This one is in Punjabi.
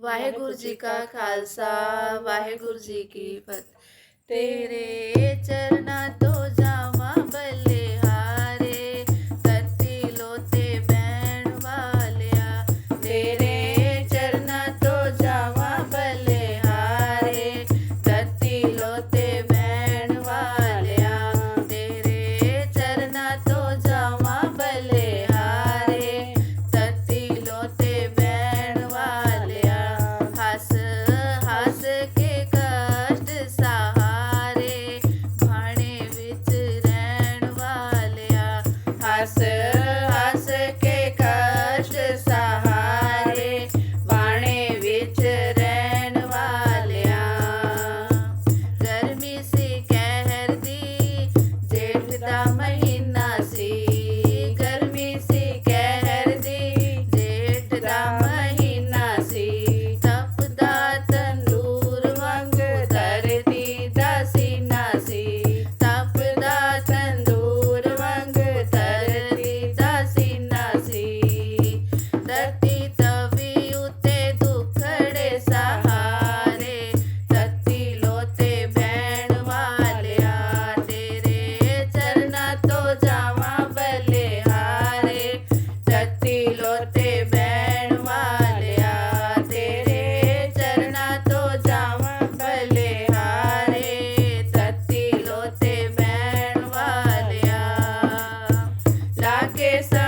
ਵਾਹਿਗੁਰੂ ਜੀ ਕਾ ਖਾਲਸਾ ਵਾਹਿਗੁਰੂ ਜੀ ਕੀ ਫਤਿਹ। ਤੇਰੇ ਚਰਨਾਂ ਤੋਂ ਜਾਵਾਂ ਵਿੱਚ ਰਹਿਣ ਵਾਲਿਆਂ। ਗਰਮੀ ਸੀ, ਕਹਿਰ ਦੀ, ਜੇਠ ਦਾ ਮਹੀਨਾ ਸੀ। ਗਰਮੀ ਸੀ, ਕਹਿਰ ਦੀ, ਜੇਠ ਦਾ ਮਹੀਨਾ ਸੀ। ਤਪਦਾ ਤੰਦੂਰ ਵਾਂਗ ਧਰਤੀ ਦਾ ਸੀਨਾ ਸੀ। ਤਪਦਾ ਤੰਦੂਰ ਵਾਂਗ ਧਰਤੀ ਦਾ ਸੀਨਾ ਸੀ। ਧਰਤੀ la que sabe.